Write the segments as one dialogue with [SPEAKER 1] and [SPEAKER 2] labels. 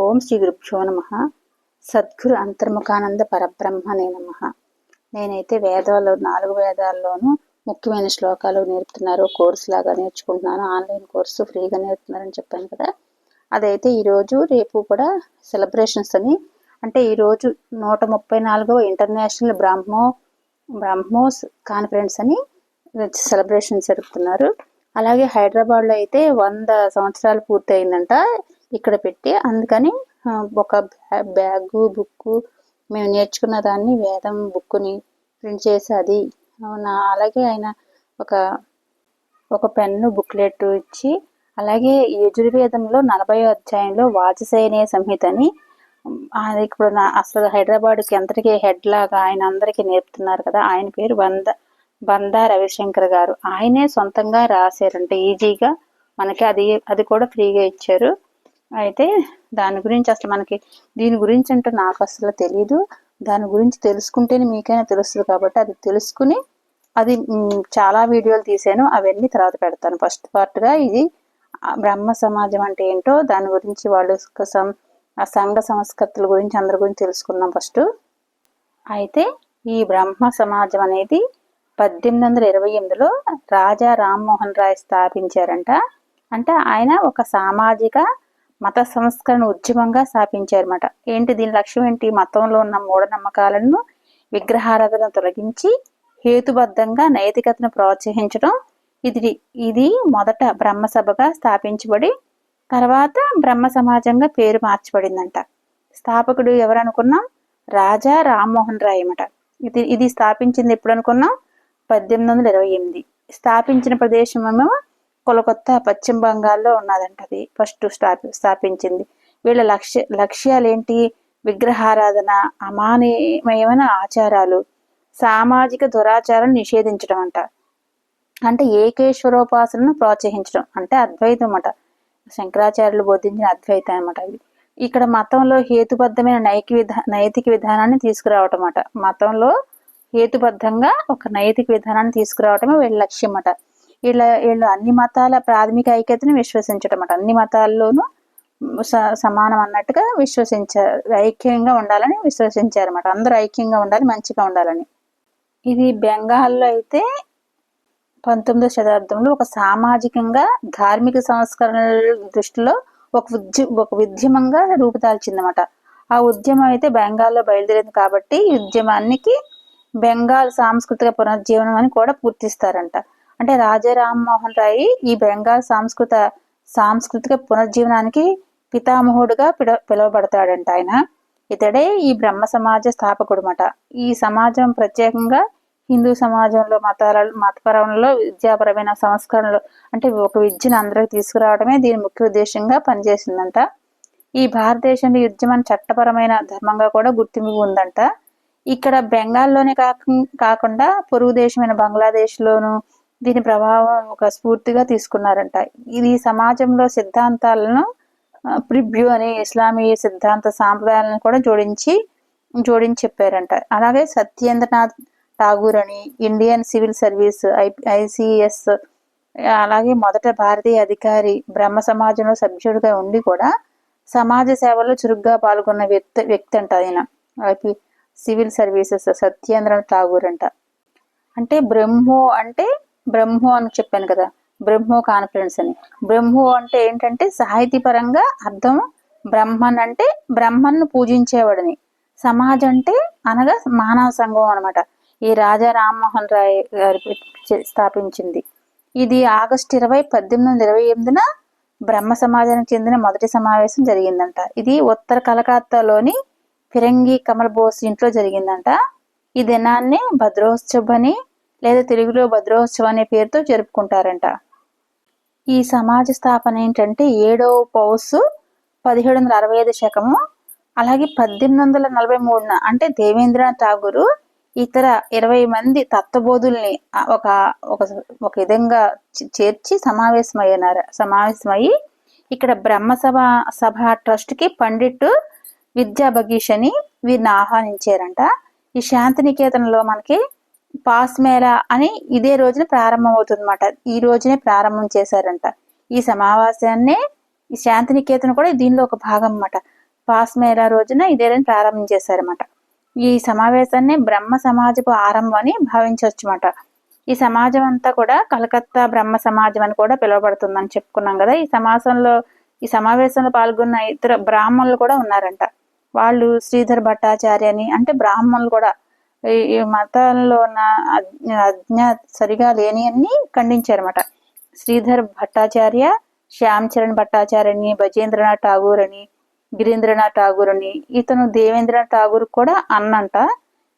[SPEAKER 1] ఓం శ్రీ గురుభ్యో నమ. సద్గురు అంతర్ముఖానంద పరబ్రహ్మనే నమ. నేనైతే వేదాల్లో నాలుగు వేదాల్లోనూ ముఖ్యమైన శ్లోకాలు నేర్పుతున్నారు. కోర్సు లాగా నేర్చుకుంటున్నాను. ఆన్లైన్ కోర్సు ఫ్రీగా నేర్పుతున్నారని చెప్పాను కదా. అదైతే ఈరోజు రేపు కూడా సెలబ్రేషన్స్ అని అంటే ఈరోజు నూట ముప్పై నాలుగవ ఇంటర్నేషనల్ బ్రాహ్మో బ్రాహ్మోస్ కాన్ఫరెన్స్ అని సెలబ్రేషన్ జరుపుతున్నారు. అలాగే హైదరాబాద్లో అయితే వంద సంవత్సరాలు పూర్తయిందంట. ఇక్కడ పెట్టి అందుకని ఒక బ్యాగు బుక్కు మేము నేర్చుకున్న దాన్ని వేదం బుక్కుని ప్రింట్ చేసి అది నా అలాగే ఆయన ఒక ఒక పెన్ను బుక్లెట్ ఇచ్చి అలాగే యజుర్వేదంలో నలభై అధ్యాయంలో వాచసేనే సంహితని ఇప్పుడు నా అసలు హైదరాబాద్కి అందరికీ హెడ్ లాగా ఆయన అందరికీ నేర్పుతున్నారు కదా ఆయన పేరు వంద బందా రవిశంకర్ గారు. ఆయనే సొంతంగా రాశారంటే ఈజీగా. మనకి అది అది కూడా ఫ్రీగా ఇచ్చారు. అయితే దాని గురించి అసలు మనకి దీని గురించి అంటే నాకు అసలు తెలియదు దాని గురించి తెలుసుకుంటేనే మీకైనా తెలుస్తుంది కాబట్టి అది తెలుసుకుని అది చాలా వీడియోలు తీసాను. అవన్నీ తర్వాత పెడతాను. ఫస్ట్ పార్ట్గా ఇది బ్రహ్మ సమాజం అంటే ఏంటో దాని గురించి వాళ్ళు ఆ సంఘ సంస్కృతుల గురించి అందరి గురించి తెలుసుకున్నాం ఫస్ట్. అయితే ఈ బ్రహ్మ సమాజం అనేది పద్దెనిమిది వందల ఇరవై ఎనిమిదిలో రాజా రామ్మోహన్ రాయ్ స్థాపించారంట. అంటే ఆయన ఒక సామాజిక మత సంస్కరణ ఉద్యమంగా స్థాపించారన్నమాట. ఏంటి దీని లక్ష్యం ఏంటి? మతంలో ఉన్న మూఢనమ్మకాలను విగ్రహారాధన తొలగించి హేతుబద్ధంగా నైతికతను ప్రోత్సహించడం. ఇది ఇది మొదట బ్రహ్మసభగా స్థాపించబడి తర్వాత బ్రహ్మ సమాజంగా పేరు మార్చబడిందంట. స్థాపకుడు ఎవరనుకున్నాం? రాజా రామ్మోహన్ రాయ్ అన్నమాట. ఇది ఇది స్థాపించింది ఎప్పుడు అనుకున్నాం పద్దెనిమిది వందల ఇరవై ఎనిమిది. స్థాపించిన ప్రదేశం ఏమో కొలకొత్తా పశ్చిమ బెంగాల్లో ఉన్నదంట అది ఫస్ట్ స్థాపి స్థాపించింది. వీళ్ళ లక్ష్య లక్ష్యాలు ఏంటి విగ్రహారాధన అమానీయమైన ఆచారాలు సామాజిక దురాచారం నిషేధించడం అంట. అంటే ఏకేశ్వరోపాసనను ప్రోత్సహించడం అంటే అద్వైతం అన్నమాట శంకరాచార్యులు బోధించిన అద్వైతం అనమాట ఇది. ఇక్కడ మతంలో హేతుబద్ధమైన నైతిక విధా నైతిక విధానాన్ని తీసుకురావటం అన్నమాట మతంలో హేతుబద్ధంగా ఒక నైతిక విధానాన్ని తీసుకురావటమే వీళ్ళ లక్ష్యం అన్నమాట వీళ్ళ వీళ్ళు అన్ని మతాల ప్రాథమిక ఐక్యతను విశ్వసించడం అన్నమాట. అన్ని మతాల్లోనూ సమానం అన్నట్టుగా విశ్వసించారు ఐక్యంగా ఉండాలని విశ్వసించారన్నమాట. అందరూ ఐక్యంగా ఉండాలి మంచిగా ఉండాలని. ఇది బెంగాల్లో అయితే పంతొమ్మిదో శతాబ్దంలో ఒక సామాజికంగా ధార్మిక సంస్కరణల దృష్టిలో ఒక ఉద్య ఒక ఉద్యమంగా రూపుదాల్చిందన్నమాట ఆ ఉద్యమం అయితే బెంగాల్లో బయలుదేరింది కాబట్టి ఈ ఉద్యమానికి బెంగాల్ సాంస్కృతిక పునర్జీవనం అని కూడా పూర్తిస్తారంట. అంటే రాజా రామ్మోహన్ రాయ్ ఈ బెంగాల్ సాంస్కృత సాంస్కృతిక పునర్జీవనానికి పితామహుడుగా పిల పిలువబడతాడంట ఆయన. ఇతడే ఈ బ్రహ్మ సమాజ స్థాపకుడు మాట ఈ సమాజం ప్రత్యేకంగా హిందూ సమాజంలో మతాల మతపరంలో విద్యాపరమైన సంస్కరణలు అంటే ఒక విద్యను అందరికి తీసుకురావడమే దీని ముఖ్య ఉద్దేశంగా పనిచేసిందంట. ఈ భారతదేశంలో ఉద్యమం చట్టపరమైన ధర్మంగా కూడా గుర్తింపు ఉందంట. ఇక్కడ బెంగాల్లోనే కాకుండా పొరుగు దేశమైన బంగ్లాదేశ్లోను దీని ప్రభావం ఒక స్ఫూర్తిగా తీసుకున్నారంట. ఇది సమాజంలో సిద్ధాంతాలను ప్రివ్యూ అనే ఇస్లామీ సిద్ధాంత సాంప్రదాయాలను కూడా జోడించి జోడించి చెప్పారంట. అలాగే సత్యేంద్రనాథ్ ఠాగూర్ అని Indian civil service I ICS అలాగే మొదట భారతీయ అధికారి బ్రహ్మ సమాజంలో సభ్యుడిగా ఉండి కూడా సమాజ సేవలో చురుగ్గా పాల్గొన్న వ్యక్తి వ్యక్తి అంట ఆయన సివిల్ సర్వీసెస్ సత్యేంద్రనాథ్ ఠాగూర్ అంట. అంటే బ్రహ్మో అంటే బ్రహ్మో అని చెప్పాను కదా బ్రహ్మో కాన్ఫిడెన్స్ అని. బ్రహ్మో అంటే ఏంటంటే సాహితీపరంగా అర్థం బ్రహ్మన్ అంటే బ్రహ్మన్ను పూజించేవాడిని. సమాజ్ అంటే అనగా మానవ సంఘం అనమాట ఈ రాజా రామ్మోహన్ రాయ్ గారి స్థాపించింది. ఇది ఆగస్టు ఇరవై పద్దెనిమిది వందల ఇరవై ఎనిమిదిన బ్రహ్మ సమాజానికి చెందిన మొదటి సమావేశం జరిగిందంట. ఇది ఉత్తర కలకత్తాలోని ఫిరంగి కమల్ బోస్ ఇంట్లో జరిగిందంట. ఈ దినాన్ని భద్రోత్సవ్ అని లేదా తెలుగులో భద్రోత్సవం అనే పేరుతో జరుపుకుంటారంట. ఈ సమాజ స్థాపన ఏంటంటే ఏడవ పౌసు పదిహేడు వందల అరవై ఐదు శకము అలాగే పద్దెనిమిది వందల నలభై మూడున అంటే దేవేంద్రనాథ్ ఠాగూరు ఇతర ఇరవై మంది తత్వబోధుల్ని ఒక ఒక ఒక విధంగా చేర్చి సమావేశమయ్యారు సమావేశమయ్యి ఇక్కడ బ్రహ్మసభ సభ ట్రస్ట్కి పండిట్ విద్యా బగీష్ అని వీరిని ఆహ్వానించారంట. ఈ శాంతినికేతనంలో మనకి పాస్ మేళా అని ఇదే రోజున ప్రారంభం అవుతుంది ఈ రోజునే ప్రారంభం చేశారంట. ఈ సమావేశాన్నే ఈ శాంతినికేతన్ కూడా దీనిలో ఒక భాగం అన్నమాట పాస్మేరా రోజున ఇదే రోజున ప్రారంభం చేశారన్నమాట. ఈ సమావేశాన్ని బ్రహ్మ సమాజపు ఆరంభం అని భావించవచ్చుమాట. ఈ సమాజం అంతా కూడా కలకత్తా బ్రహ్మ సమాజం అని కూడా పిలువబడుతుందని చెప్పుకున్నాం కదా. ఈ సమాజంలో ఈ సమావేశంలో పాల్గొన్న ఇతర బ్రాహ్మణులు కూడా ఉన్నారంట. వాళ్ళు శ్రీధర్ భట్టాచార్య అని అంటే బ్రాహ్మణులు కూడా ఈ మతంలో ఉన్న అజ్ఞా సరిగా లేని అన్ని ఖండించారన్నమాట. శ్రీధర్ భట్టాచార్య శ్యామ్ చరణ్ భట్టాచార్య అని భజేంద్రనాథ్ ఠాగూర్ అని గిరీంద్రనాథ్ ఠాగూర్ అని ఇతను దేవేంద్రనాథ్ ఠాగూర్ కూడా అన్నంట.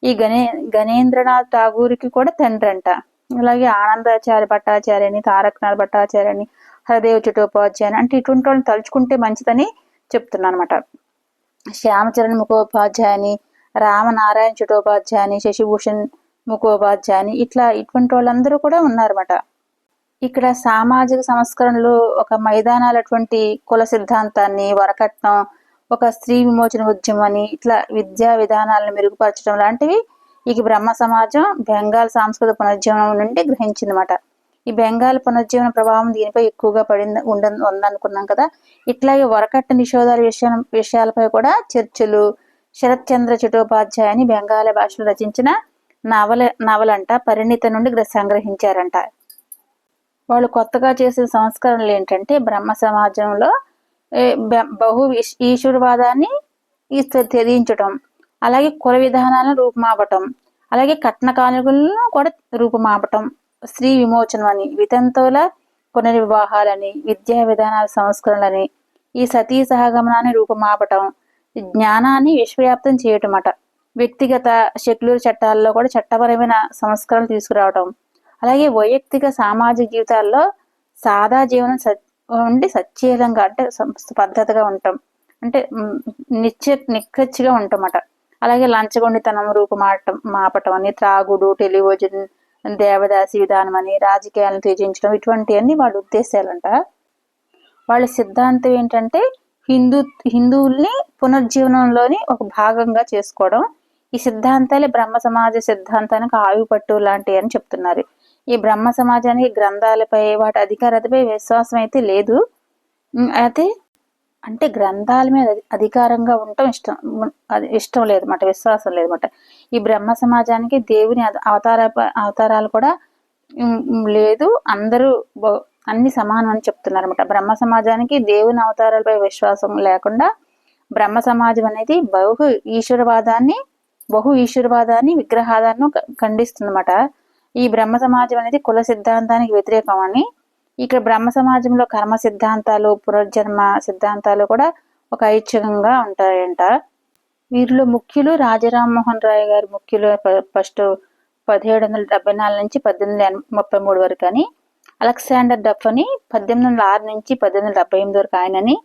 [SPEAKER 1] ఈ గణే గణేంద్రనాథ్ ఠాగూర్కి కూడా తండ్రి అంట అలాగే ఆనందాచార్య భట్టాచార్య అని తారకనాథ్ భట్టాచార్య అని హరదేవ్ చటోపాధ్యాయ అంటే ఇటువంటి వాళ్ళని తలుచుకుంటే మంచిదని చెప్తున్నాను అనమాట శ్యామచరణ్ ముఖోపాధ్యాయని రామనారాయణ చటోపాధ్యాయని శశిభూషణ్ ముఖోపాధ్యాయని ఇట్లా ఇటువంటి వాళ్ళందరూ కూడా ఉన్నారన్నమాట. ఇక్కడ సామాజిక సంస్కరణలు ఒక మైదానాలటువంటి కుల సిద్ధాంతాన్ని వరకట్నం ఒక స్త్రీ విమోచన ఉద్యమం అని ఇట్లా విద్యా విధానాలను మెరుగుపరచడం లాంటివి ఇక బ్రహ్మ సమాజం బెంగాల్ సాంస్కృతిక పునర్జీవనం నుండి గ్రహించిందన్నమాట. ఈ బెంగాల్ పునర్జీవన ప్రభావం దీనిపై ఎక్కువగా పడింది ఉండ ఉందనుకున్నాం కదా. ఇట్లాగే వరకట్ట నిషేధాల విషయం విషయాలపై కూడా చర్చలు శరత్చంద్ర చటోపాధ్యాయ అని బెంగాలీ భాషలో రచించిన నవల నవలంట పరిణిత నుండి సంగ్రహించారంట. వాళ్ళు కొత్తగా చేసిన సంస్కరణలు ఏంటంటే బ్రహ్మ సమాజంలో బహు ఈశ్వరవాదాన్ని తెలియించటం అలాగే కుల విధానాలను రూపుమాపటం అలాగే కట్న కానుకలను కూడా రూపుమాపటం స్త్రీ విమోచనం అని వితంతువుల పునర్వివాహాలని విద్యా విధానాల సంస్కరణలని ఈ సతీ సహగమనాన్ని రూపుమాపటం జ్ఞానాన్ని విశ్వవ్యాప్తం చేయటం అట వ్యక్తిగత సెక్యులర్ చట్టాల్లో కూడా చట్టపరమైన సంస్కరణలు తీసుకురావటం. అలాగే వైయక్తిక సామాజిక జీవితాల్లో సాదా జీవనం ఉండి సచ్చేలంగా అంటే పద్ధతిగా ఉండటం. అంటే నిత్య నిక్కచ్చిగా ఉంటామట అలాగే లంచగొండితనం రూపుమాటం మాపటం అని త్రాగుడు టెలివిజన్ దేవదాసి విధానం అని రాజకీయాలను త్యజించడం ఇటువంటివన్నీ వాళ్ళ ఉద్దేశాలంట. వాళ్ళ సిద్ధాంతం ఏంటంటే హిందూ హిందువుల్ని పునర్జీవనంలోని ఒక భాగంగా చేసుకోవడం ఈ సిద్ధాంతాలే బ్రహ్మ సమాజ సిద్ధాంతానికి ఆయుపట్టు లాంటివి అని చెప్తున్నారు. ఈ బ్రహ్మ సమాజానికి గ్రంథాలపై వాటి అధికారతపై విశ్వాసం అయితే లేదు. అయితే అంటే గ్రంథాల మీద అధికారంగా ఉండటం ఇష్టం ఇష్టం లేదన్నమాట విశ్వాసం లేదన్నమాట ఈ బ్రహ్మ సమాజానికి దేవుని అవతార అవతారాలు కూడా లేదు. అందరూ అన్ని సమానం అని చెప్తున్నారు అనమాట బ్రహ్మ సమాజానికి దేవుని అవతారాలపై విశ్వాసం లేకుండా బ్రహ్మ సమాజం అనేది బహు ఈశ్వరవాదాన్ని బహు ఈశ్వరవాదాన్ని విగ్రహాదాన్ని ఖండిస్తుందన్నమాట. ఈ బ్రహ్మ సమాజం అనేది కుల సిద్ధాంతానికి వ్యతిరేకం అని. ఇక్కడ బ్రహ్మ సమాజంలో కర్మ సిద్ధాంతాలు పునర్జన్మ సిద్ధాంతాలు కూడా ఒక ఐచ్ఛికంగా ఉంటాయంట. వీరిలో ముఖ్యులు రాజరామ్మోహన్ రాయ్ గారి ముఖ్యులు ఫస్ట్ పదిహేడు వందల డెబ్బై నాలుగు నుంచి పద్దెనిమిది ముప్పై మూడు వరకు అని. అలెగ్జాండర్ డఫ్ అని పద్దెనిమిది వందల ఆరు నుంచి పద్దెనిమిది వందల డెబ్బై ఎనిమిది వరకు ఆయనని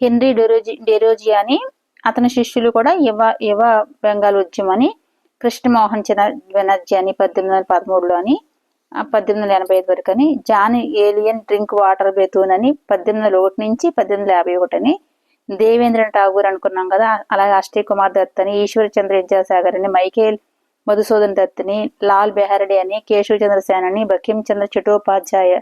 [SPEAKER 1] హెన్రీ డెరోజి డెరోజియా అని అతని శిష్యులు కూడా యువ యువ బెంగాల్ ఉద్యమని అని కృష్ణమోహన్ చంద్ర బెనర్జీ అని పద్దెనిమిది వందల పదమూడులో అని పద్దెనిమిది వందల ఎనభై ఐదు వరకు అని John Elliot drink water Bethune అని పద్దెనిమిది వందల ఒకటి నుంచి పద్దెనిమిది వందల యాభై ఒకటి అని దేవేంద్ర ఠాగూర్ అనుకున్నాం కదా అలాగే అష్టయ్ కుమార్ దత్ అని ఈశ్వర్ చంద్ర విద్యాసాగర్ అని మైకేల్ మధుసూదన్ దత్ని లాల్ బెహర్డే అని కేశవ్ చంద్రసేన్ అని బకిం చంద్ర చటోపాధ్యాయ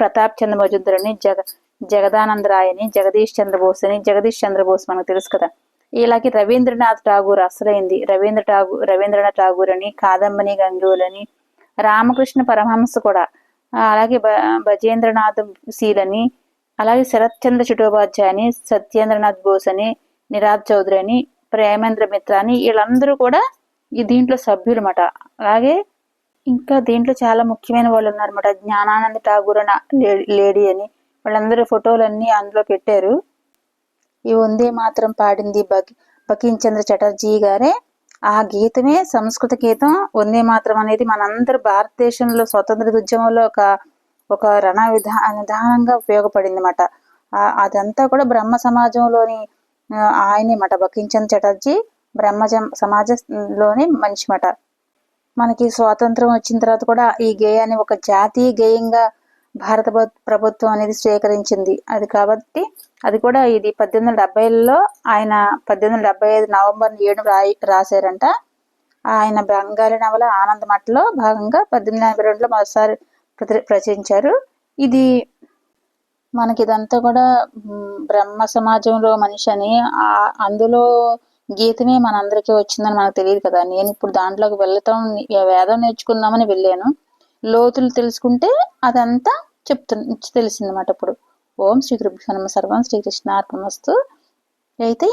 [SPEAKER 1] ప్రతాప్ చంద్ర మజుందర్ అని జగ జగదానందరాయని జగదీష్ చంద్రబోస్ అని జగదీష్ చంద్రబోస్ మనకు తెలుసు కదా. ఇలాగే రవీంద్రనాథ్ ఠాగూర్ అసలైంది. రవీంద్ర ఠాగూర్ రవీంద్రనాథ్ ఠాగూర్ అని కాదంబని గంగూలని రామకృష్ణ పరమహంస కూడా. అలాగే బ బజేంద్రనాథ్ శీలని అలాగే శరత్ చంద్ర చటోపాధ్యాయ అని సత్యేంద్రనాథ్ బోస్ అని నిరాజ్ చౌదరి అని ప్రేమేంద్ర మిత్ర అని వీళ్ళందరూ కూడా దీంట్లో సభ్యులమాట. అలాగే ఇంకా దీంట్లో చాలా ముఖ్యమైన వాళ్ళు ఉన్నారన్నమాట జ్ఞానానంద ఠాగూర్ అని లేడీ అని. వాళ్ళందరూ ఫోటోలన్నీ అందులో పెట్టారు. ఈ వందే మాత్రం పాడింది బకిం చంద్ర చటర్జీ గారే. ఆ గీతమే సంస్కృత గీతం. వందే మాత్రం అనేది మనందరూ భారతదేశంలో స్వతంత్ర ఉద్యమంలో ఒక ఒక రణ విధా విధానంగా ఉపయోగపడింది అనమాట అదంతా కూడా బ్రహ్మ సమాజంలోని ఆయనే మాట బకించంద్ చటర్జీ. బ్రహ్మ సమాజంలోని మనిషి మాట మనకి స్వాతంత్రం వచ్చిన తర్వాత కూడా ఈ గేయాన్ని ఒక జాతీయ గేయంగా భారత ప్రభుత్వం అనేది స్వీకరించింది. అది కాబట్టి అది కూడా ఇది పద్దెనిమిది వందల డెబ్బైలో ఆయన పద్దెనిమిది వందల డెబ్బై ఐదు నవంబర్ ఏడు రాయి రాశారంట. ఆయన బెంగాలీ నవల ఆనందమఠలో భాగంగా పద్దెనిమిది ఎనభై రెండులో మొదటిసారి ప్రచురించారు. ఇది మనకి ఇదంతా కూడా బ్రహ్మ సమాజంలో మనిషి అని అందులో గీతమే మనందరికీ వచ్చిందని మనకు తెలియదు కదా. నేను ఇప్పుడు దాంట్లోకి వెళ్ళటం వేదం నేర్చుకుందామని వెళ్ళాను. లోతులు తెలుసుకుంటే అదంతా చెప్తు తెలిసిందన్నమాట ఇప్పుడు ఓం శ్రీ గురుభ్యో నమ సర్వం శ్రీకృష్ణార్పణమస్తు అయితే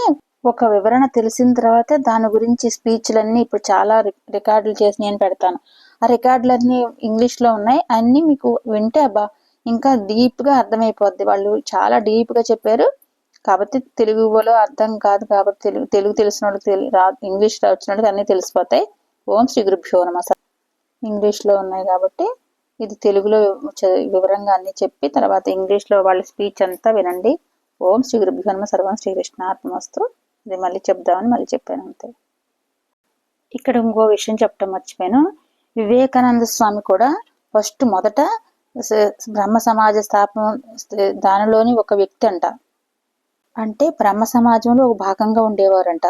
[SPEAKER 1] ఒక వివరణ తెలిసిన తర్వాత దాని గురించి స్పీచ్లన్నీ ఇప్పుడు చాలా రి- రికార్డులు చేసి నేను పెడతాను. ఆ రికార్డులన్నీ ఇంగ్లీష్లో ఉన్నాయి. అన్నీ మీకు వింటే అబ్బా ఇంకా డీప్గా అర్థమైపోద్ది. వాళ్ళు చాలా డీప్గా చెప్పారు. కాబట్టి తెలుగులో అర్థం కాదు కాబట్టి తెలుగు తెలుగు తెలిసిన వాళ్ళకి రా ఇంగ్లీష్ వచ్చిన వాళ్ళకి అన్నీ తెలిసిపోతాయి. ఓం శ్రీ గురుభ్యో నమ. ఇంగ్లీష్లో ఉన్నాయి కాబట్టి ఇది తెలుగులో వివరంగా అన్ని చెప్పి తర్వాత ఇంగ్లీష్లో వాళ్ళ స్పీచ్ అంతా వినండి. ఓం శ్రీ గురుభ్యో నమ. సర్వం శ్రీకృష్ణాత్మస్తు ఇది మళ్ళీ చెప్దామని మళ్ళీ చెప్పాను అంతే. ఇక్కడ ఇంకో విషయం చెప్పడం మర్చిపోయాను. వివేకానంద స్వామి కూడా ఫస్ట్ మొదట బ్రహ్మ సమాజ స్థాపన దానిలోని ఒక వ్యక్తి అంట. అంటే బ్రహ్మ సమాజంలో ఒక భాగంగా ఉండేవారంట.